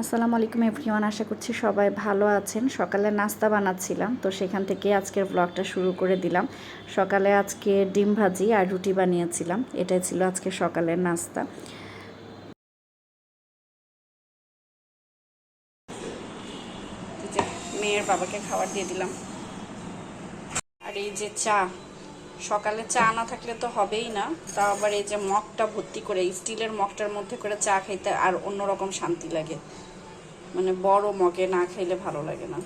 আসসালামু আলাইকুম এভরিওয়ান, আশা করছি সবাই ভালো আছেন। সকালে নাস্তা বানাচ্ছিলাম, তো সেখান থেকে আজকের ব্লগটা শুরু করে দিলাম। সকালে আজকে ডিম ভাজি আর রুটি বানিয়েছিলাম, এটাই ছিল আজকে সকালের নাস্তা। মেয়ের বাবাকে খাবার দিয়ে দিলাম। আর এই যে চা সকালে চা না থাকলে তো হবেই না। তা আবার এই যে মগটা ভর্তি করে স্টিলের মগটার মধ্যে করে চা খাইতে আর অন্যরকম শান্তি লাগে। মানে বড় মগে না খাইলে ভালো লাগে না।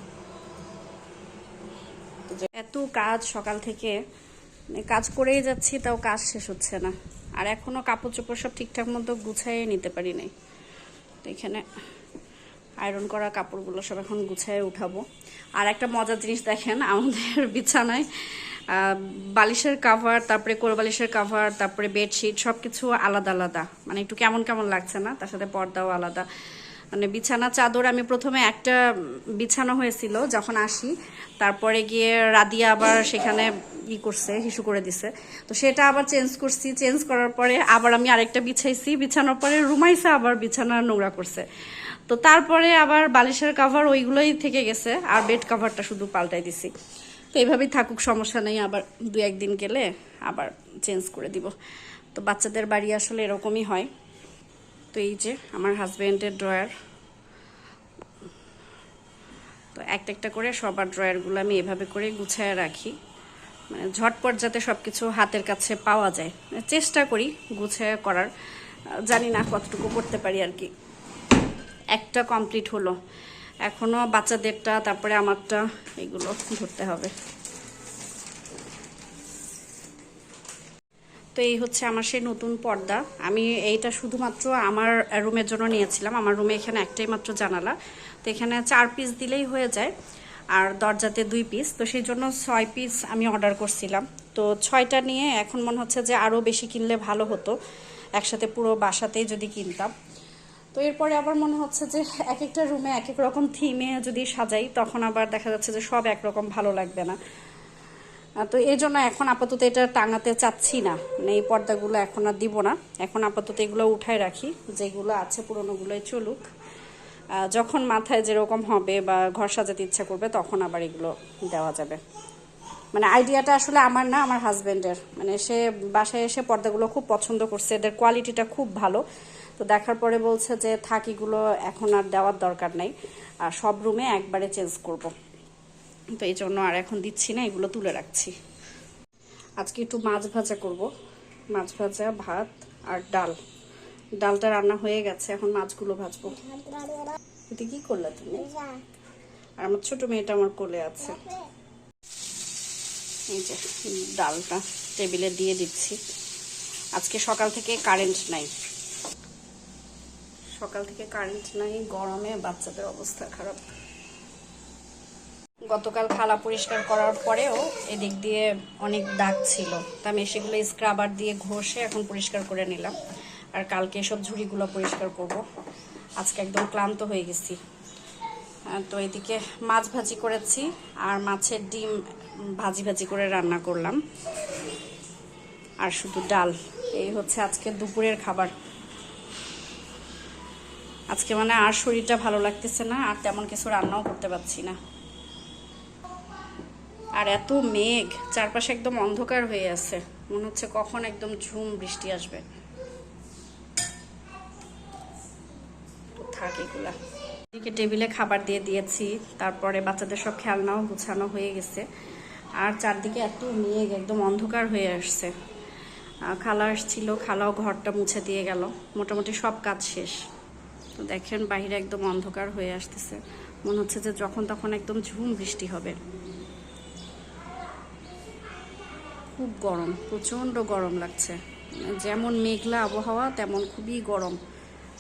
এত কাজ সকাল থেকে মানে কাজ করেই যাচ্ছি, তাও কাজ শেষ হচ্ছে না। আর এখনও কাপড় চোপড় সব ঠিকঠাক মতো গুছাইয়ে নিতে পারি নাই। তো এখানে আয়রন করা কাপড়গুলো সব এখন গুছায় উঠাবো। আর একটা মজার জিনিস দেখেন, আমাদের বিছানায় বালিশের কাভার তারপরে কোরবালিশের কাভার তারপরে বেডশিট সব কিছু আলাদা আলাদা। মানে একটু কেমন কেমন লাগছে না? তার সাথে পর্দাও আলাদা। মানে বিছানা চাদর আমি প্রথমে একটা বিছানো হয়েছিল যখন আসি, তারপরে গিয়ে রাদিয়া আবার সেখানে ই করছে, হিসু করে দিছে। তো সেটা আবার চেঞ্জ করছি চেঞ্জ করার পরে আবার আমি আরেকটা বিছাইছি, বিছানোর পরে রুমাইছে আবার বিছানা নোংরা করছে। তো তারপরে আবার বালিশের কাভার ওইগুলোই থেকে গেছে, আর বেড কাভারটা শুধু পাল্টাই দিছি। এইভাবেই থাকুক, সমস্যা নেই। আবার দু একদিন গেলে আবার চেঞ্জ করে দিব। তো বাচ্চাদের বাড়ি আসলে এরকমই হয়। তো এই যে আমার হাজব্যান্ডের ড্রয়ার তো একটা একটা করে সবার ড্রয়ারগুলো আমি এভাবে করে গুছায় রাখি। মানে ঝটপট যাতে সব কিছু হাতের কাছে পাওয়া যায়। চেষ্টা করি গুছায় করার। জানি না কতটুকু করতে পারি আর কি। একটা কমপ্লিট হলো। এখনও বাচ্চাদেরটা, তারপরে আমারটা, এগুলো ধরতে হবে। তো এই হচ্ছে আমার সেই নতুন পর্দা। আমি এইটা শুধুমাত্র আমার রুমের জন্য নিয়েছিলাম। আমার রুমে এখানে একটাই মাত্র জানালা। তো এখানে চার পিস দিলেই হয়ে যায়, আর দরজাতে দুই পিস তো সেই জন্য ছয় পিস আমি অর্ডার করছিলাম। তো ছয়টা নিয়ে এখন মনে হচ্ছে যে আরও বেশি কিনলে ভালো হতো। একসাথে পুরো বাসাতেই যদি কিনতাম। তো এরপরে আবার মনে হচ্ছে যে এক একটা রুমে এক এক রকম থিমে যদি সাজাই, তখন আবার দেখা যাচ্ছে যে সব একরকম ভালো লাগবে না। তো এই জন্য এখন আপাতত এটা টাঙাতে চাচ্ছি না। মানে এই পর্দাগুলো এখন আর দিব না। এখন আপাতত এগুলো উঠায় রাখি, যেগুলো আছে পুরোনোগুলোই চলুক। যখন মাথায় যেরকম হবে বা ঘর সাজাতে ইচ্ছা করবে, তখন আবার এগুলো দেওয়া যাবে। মানে আইডিয়াটা আসলে আমার না, আমার হাজবেন্ডের মানে সে বাসায় এসে পর্দাগুলো খুব পছন্দ করছে, এদের কোয়ালিটিটা খুব ভালো। তো দেখার পরে বলছে যে থাকিগুলো এখন আর দেওয়ার দরকার নাই, আর সব রুমে একবারে চেঞ্জ করব। তো এই জন্য আর এখন দিচ্ছি না, এগুলো তুলে রাখছি। আজকে একটু মাছ ভাজা করব। মাছ ভাজা, ভাত আর ডাল। ডালটা রান্না হয়ে গেছে, এখন মাছগুলো ভাজবো। এটা কি করলে তুমি? আর আমার ছোট মেয়েটা আমার কোলে আছে। এই যে, ডালটা টেবিলে দিয়ে দিচ্ছি। আজকে সকাল থেকে কারেন্ট নাই। সকাল থেকে কারেন্ট নাই, গরমে বাচ্চাদের অবস্থা খারাপ। গতকাল খালা পরিষ্কার করার পরেও এদিক দিয়ে অনেক দাগ ছিল। তা আমি সেগুলো স্ক্রাবার দিয়ে ঘষে এখন পরিষ্কার করে নিলাম। আর কালকে এসব ঝুড়িগুলো পরিষ্কার করব। আজকে একদম ক্লান্ত হয়ে গেছি। তো এদিকে মাছ ভাজি করেছি আর মাছের ডিম ভাজি ভাজি করে রান্না করলাম। আর শুধু ডাল। এই হচ্ছে আজকে দুপুরের খাবার। আজকে মানে আর শরীরটা ভালো লাগতেছে না, আর তেমন কিছু রান্নাও করতে পারছি না। আর এত মেঘ, চারপাশে একদম অন্ধকার হয়ে আছে। মনে হচ্ছে কখন একদম ঝুম বৃষ্টি আসবে। থাক এগুলা। এদিকে টেবিলে খাবার দিয়ে দিয়েছি, তারপরে বাচ্চাদের সব খেলনাও গুছানো হয়ে গেছে। আর চারদিকে এত মেঘ, একদম অন্ধকার হয়ে আসছে। খালা আসছিল, খালাও ঘরটা মুছে দিয়ে গেল। মোটামুটি সব কাজ শেষ। তো দেখেন বাইরে একদম অন্ধকার হয়ে আসতেছে। মনে হচ্ছে যে যখন তখন একদম ঝুম বৃষ্টি হবে। খুব গরম, প্রচণ্ড গরম লাগছে। মানে যেমন মেঘলা আবহাওয়া, তেমন খুবই গরম।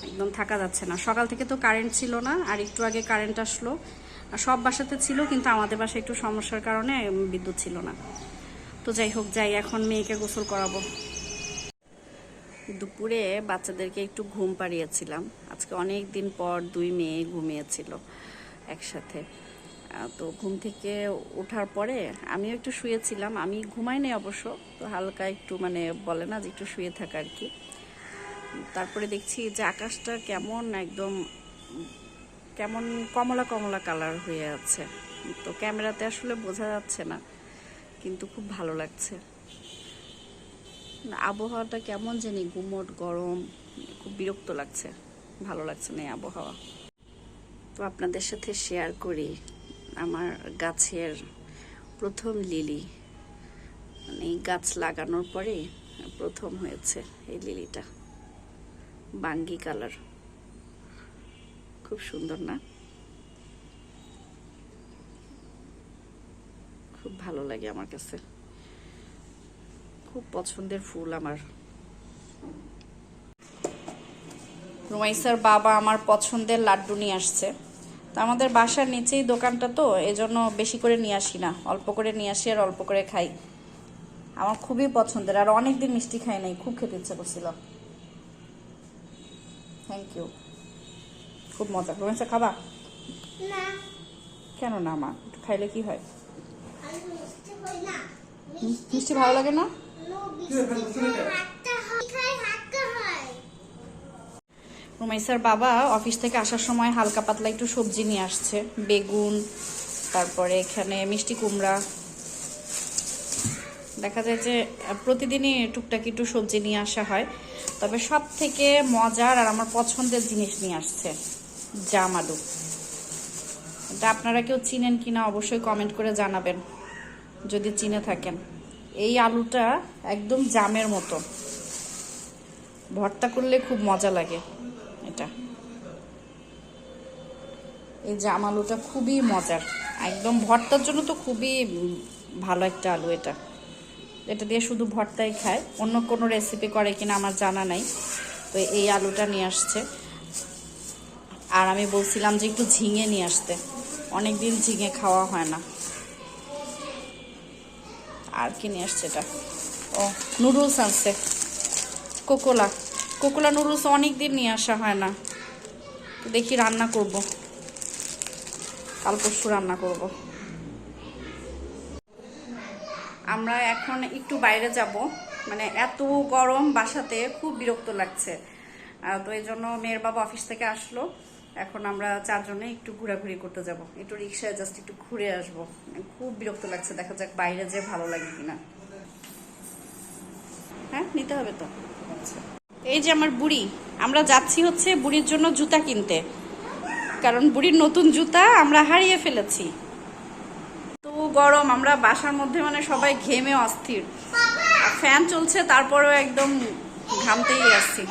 একদম থাকা যাচ্ছে না। সকাল থেকে তো কারেন্ট ছিল না, আর একটু আগে কারেন্ট আসলো। সব বাসাতে ছিল, কিন্তু আমাদের বাসায় একটু সমস্যার কারণে বিদ্যুৎ ছিল না। তো যাই হোক, যাই, এখন মেয়েকে গোসল করাবো। দুপুরে বাচ্চাদেরকে একটু ঘুম পাড়িয়েছিলাম। আজকে অনেক দিন পর দুই মেয়ে ঘুমিয়েছিল একসাথে। তো ঘুম থেকে ওঠার পরে আমিও একটু শুয়েছিলাম। আমি ঘুমাই নাই অবশ্য, তো হালকা একটু মানে বলে না যে একটু শুয়ে থাকা আর কি। তারপরে দেখছি যে আকাশটা কেমন একদম, কেমন কমলা কমলা কালার হয়ে আছে। তো ক্যামেরাতে আসলে বোঝা যাচ্ছে না, কিন্তু খুব ভালো লাগছে। আবহাওয়াটা কেমন জানি গুমট, গরম, খুব বিরক্ত লাগছে। ভালো লাগছে না এই আবহাওয়া। তো আপনাদের সাথে শেয়ার করি আমার গাছের প্রথম লিলি মানে এই গাছ লাগানোর পরে প্রথম হয়েছে এই লিলিটা বাঙ্গি কালার খুব সুন্দর না? খুব ভালো লাগে আমার কাছে। খুব পছন্দের ফুল আমার। রুমাইসার বাবা আমার পছন্দের লাড্ডু নিয়ে আসছে। তো আমাদের বাসার নিচেই দোকানটা তো এজন্য বেশি করে নিয়ে আসি না। অল্প করে নিয়ে আসি আর অল্প করে খাই। আমার খুবই পছন্দের আর অনেকদিন মিষ্টি খাই নাই খুব খেতে ইচ্ছে করছিল। থ্যাংক ইউ খুব মজা। রুমাইসা খাবা? না। কেন না মা? একটু খাইলে কি হয়? মিষ্টি ভালো লাগে না? রুমাইসার বাবা অফিস থেকে আসার সময় হালকা পাতলা একটু সবজি নিয়ে আসছে। বেগুন, তারপরে এখানে মিষ্টি কুমড়া। দেখা যায় যে প্রতিদিনই টুকটাক একটু সবজি নিয়ে আসা হয়। তবে সব থেকে মজার আর আমার পছন্দের জিনিস নিয়ে আসছে, জাম আলু। এটা আপনারা কেউ চিনেন কিনা অবশ্যই কমেন্ট করে জানাবেন, যদি চিনে থাকেন। এই আলুটা একদম জামের মতো। ভর্তা করলে খুব মজা লাগে এটা। এই জাম আলুটা খুবই মজার। একদম ভর্তার জন্য তো খুবই ভালো একটা আলু এটা। এটা দিয়ে শুধু ভর্তাই খায়। অন্য কোনো রেসিপি করে কিনা আমার জানা নাই। তো এই আলুটা নিয়ে আসছে। আর আমি বলছিলাম যে একটু ঝিঙে নিয়ে আসতে। অনেকদিন ঝিঙে খাওয়া হয় না। আর কি নিয়ে আসছে এটা? ও নুডলস আনছে। কোকোলা কোকোলা নুডলস অনেক দিন নিয়ে আসা হয় না। দেখি রান্না করব। কাল পরশু রান্না করব। আমরা এখন একটু বাইরে যাব। মানে এত গরম, বাসাতে খুব বিরক্ত লাগছে। তো এই জন্য মেয়ের বাবা অফিস থেকে আসলো। এখন আমরা চারজনে একটু ঘোরাঘুরি করতে যাব। একটু রিক্সায় জাস্ট একটু ঘুরে আসব। খুব বিরক্ত লাগছে, দেখা যাক বাইরে যে ভালো লাগে কিনা। হ্যাঁ নিতে হবে তো? আচ্ছা। এই যে আমার বুড়ি, আমরা যাচ্ছি হচ্ছে বুড়ির জন্য জুতা কিনতে। কারণ বুড়ির নতুন জুতা আমরা হারিয়ে ফেলেছি। তো গরম, আমরা বাসার মধ্যে মানে সবাই ঘেমে অস্থির। ফ্যান চলছে, তারপরেও একদম ঘামতেই আসছি।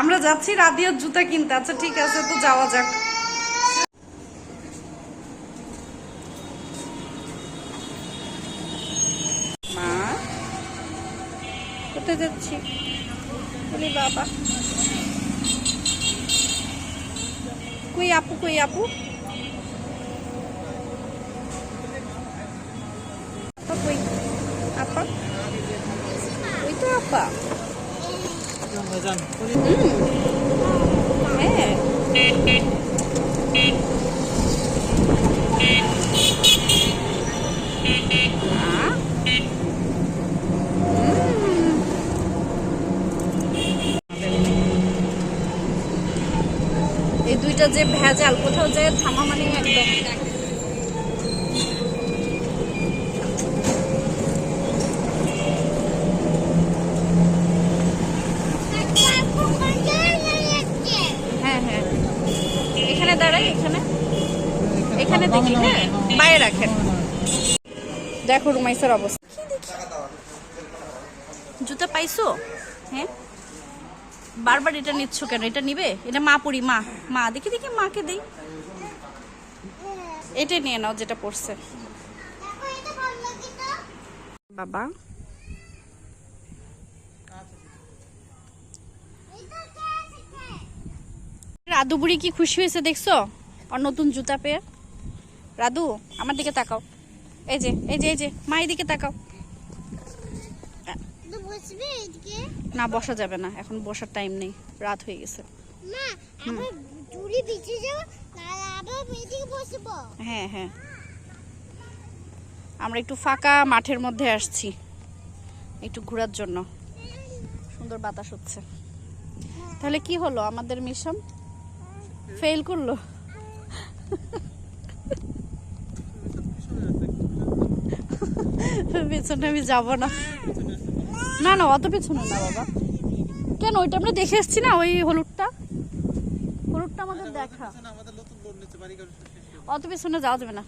আমরা যাচ্ছি রাদিয়ার জুতা কিনতে। আচ্ছা ঠিক আছে, তো যাওয়া যাক। মা, কোথায় যাচ্ছি? বলি, বাবা। কই আপু, কই আপা আপা হ্যাঁ আহ। উম। এই দুইটা যে ভেজাল কোথাও যায় থামা মানে একদম হ্যাঁ হ্যাঁ এখানে দেখি হ্যাঁ রাখেন। দেখো রুমাইসার অবস্থা। জুতা পাইছো? হ্যাঁ? বারবার এটা নিচ্ছ কেন? এটা নিবে? এটা মা পড়ি মা মা, দেখি দেখি, মাকে দেই। এটাই নিয়ে নাও, যেটা পড়ছে বাবা রাধু বুড়ি কি খুশি হয়েছে দেখছ? আর নতুন জুতা পেয়ে। রাধু আমার দিকে তাকাও। এই যে এই যে এই যে মা দিকে তাকাও। না বসা যাবে না এখন বসার টাইম নেই রাত হয়ে গেছে। হ্যাঁ হ্যাঁ। আমরা একটু ফাঁকা মাঠের মধ্যে আসছি একটু ঘোরার জন্য। সুন্দর বাতাস হচ্ছে। তাহলে কি হলো আমাদের মিশন? ফেল করল। পেছনে আমি যাব না। না না, অত পেছনে না, বাবা। কেন, ওইটা আমরা দেখে এসছি না, ওই হলুদটা? হলুদটা আমাদের দেখা। অত পেছনে যাওয়া যাবে না।